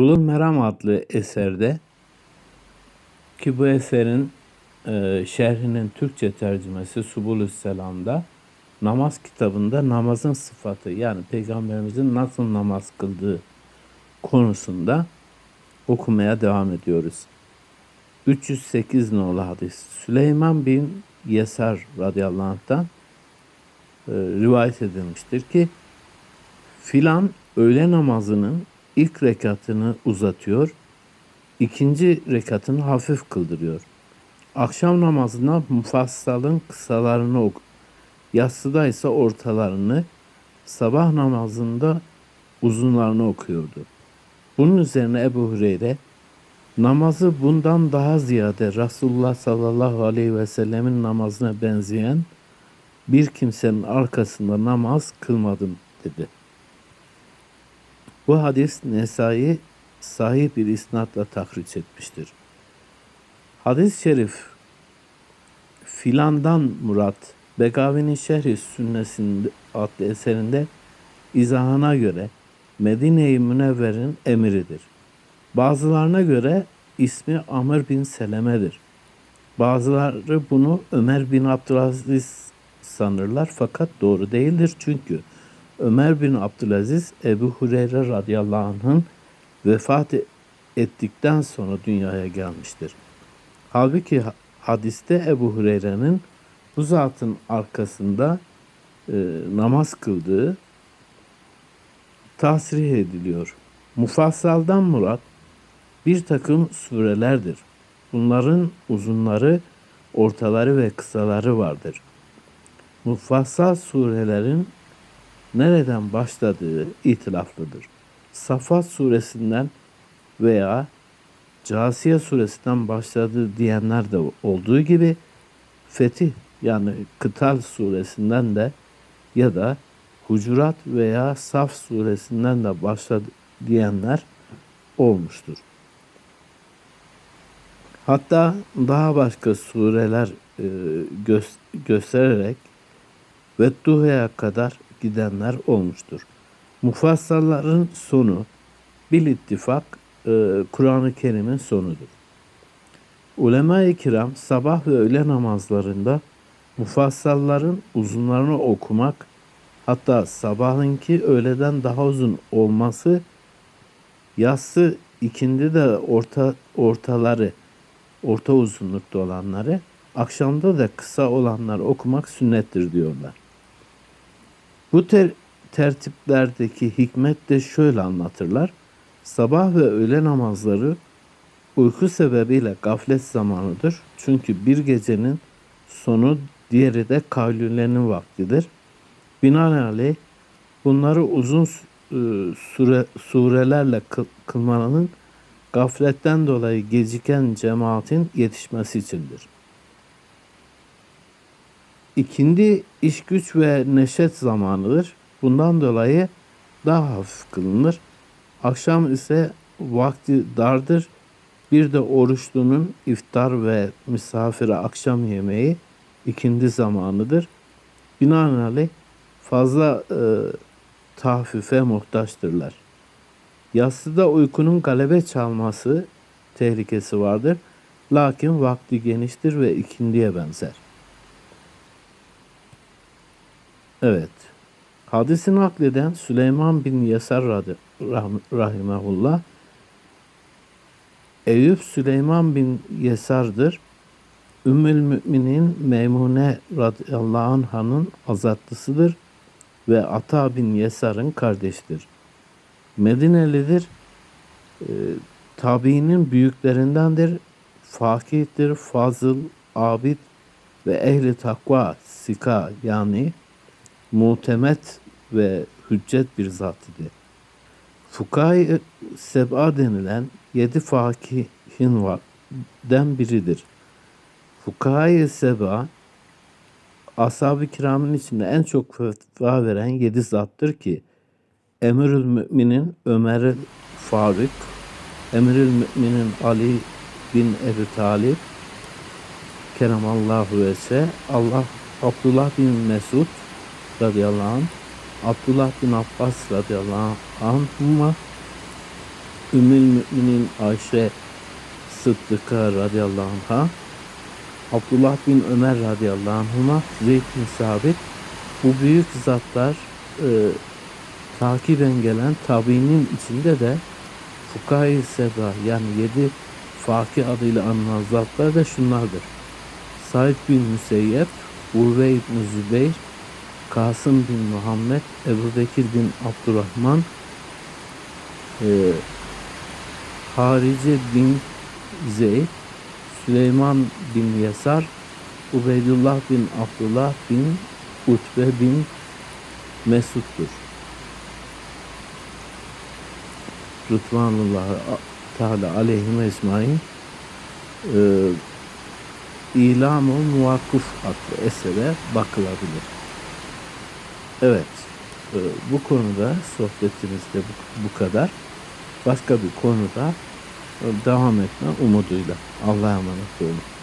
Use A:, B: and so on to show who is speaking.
A: Bulul Meram adlı eserde ki bu eserin e, şerhinin Türkçe tercümesi Subulü Selam'da namaz kitabında namazın sıfatı yani peygamberimizin nasıl namaz kıldığı konusunda okumaya devam ediyoruz. 308 nolu hadis. Süleyman bin Yesar radıyallahu anh'tan e, rivayet edilmiştir ki filan öğle namazının ilk rekatını uzatıyor, ikinci rekatını hafif kıldırıyor. Akşam namazına mufassalın kısalarını ok, yatsıda ise ortalarını, sabah namazında uzunlarını okuyordu. Bunun üzerine Ebu Hureyre, namazı bundan daha ziyade Resulullah sallallahu aleyhi ve sellemin namazına benzeyen bir kimsenin arkasında namaz kılmadım dedi. Bu hadis Nesai sahih bir isnatla tahriç etmiştir. Hadis-i şerif filandan murat Begavi'nin Şerhi Sünnesinde adlı eserinde izahına göre Medine-i Münevver'in emiridir. Bazılarına göre ismi Amr bin Seleme'dir. Bazıları bunu Ömer bin Abdülaziz sanırlar fakat doğru değildir çünkü Ömer bin Abdülaziz Ebu Hureyre radıyallahu anh'ın vefat ettikten sonra dünyaya gelmiştir. Halbuki hadiste Ebu Hureyre'nin bu zatın arkasında e, namaz kıldığı tasrih ediliyor. Mufassaldan murat bir takım surelerdir. Bunların uzunları, ortaları ve kısaları vardır. Mufassal surelerin nereden başladığı itilaflıdır. Safat suresinden veya Casiye suresinden başladığı diyenler de olduğu gibi Fetih yani Kıtal suresinden de ya da Hucurat veya Saf suresinden de başladı diyenler olmuştur. Hatta daha başka sureler e, gö göstererek ve Duha'ya kadar gidenler olmuştur. Mufassalların sonu bil ittifak e, Kur'an-ı Kerim'in sonudur. Ulema-i kiram sabah ve öğle namazlarında mufassalların uzunlarını okumak hatta sabahınki öğleden daha uzun olması yassı ikindi de orta ortaları orta uzunlukta olanları akşamda da kısa olanları okumak sünnettir diyorlar. Bu ter tertiplerdeki hikmet de şöyle anlatırlar. Sabah ve öğle namazları uyku sebebiyle gaflet zamanıdır. Çünkü bir gecenin sonu diğeri de kavlülenin vaktidir. Binaenaleyh bunları uzun e, sure, surelerle kılmanın gafletten dolayı geciken cemaatin yetişmesi içindir. İkindi iş güç ve neşet zamanıdır. Bundan dolayı daha hafif kılınır. Akşam ise vakti dardır. Bir de oruçlunun iftar ve misafire akşam yemeği ikindi zamanıdır. Binaenaleyh fazla e, tahfife muhtaçtırlar. Yassıda uykunun galebe çalması tehlikesi vardır. Lakin vakti geniştir ve ikindiye benzer. Evet. Hadisi nakleden Süleyman bin Yasar rahimahullah Eyüp Süleyman bin Yesar'dır. Ümmül Müminin Meymune radıyallahu anh'ın azatlısıdır ve Ata bin Yesar'ın kardeştir. Medinelidir. E, tabiinin büyüklerindendir. Fakihtir, fazıl, abid ve ehli takva, sika yani mutemet ve hüccet bir zat idi. Fukai Seb'a denilen yedi fakihin var, den biridir. Fukai Seb'a ashab-ı kiramın içinde en çok fetva veren yedi zattır ki Emirül Müminin Ömer Faruk, Emirül Müminin Ali bin Ebu Talib, Keremallahu ve Allah Abdullah bin Mesud radıyallahu anh, Abdullah bin Abbas radıyallahu anhuma Ümmül Müminin Ayşe Sıddıka radıyallahu anh'a, Abdullah bin Ömer radıyallahu anhuma, Zeyd bin Sabit bu büyük zatlar e, takiben gelen tabiinin içinde de Fukahi Seba yani yedi fakih adıyla anılan zatlar da şunlardır. Said bin Müseyyep, Urve ibn Zübeyir, Kasım bin Muhammed, Ebu Bekir bin Abdurrahman, e, Harice bin Zeyd, Süleyman bin Yasar, Ubeydullah bin Abdullah bin Utbe bin Mesud'dur. Rıdvanullah Teala aleyhime ecmain e, İlam-ı Muvakkuf adlı esere bakılabilir. Evet, e, bu konuda sohbetimiz de bu, bu kadar. Başka bir konuda e, devam etme umuduyla. Allah'a emanet olun.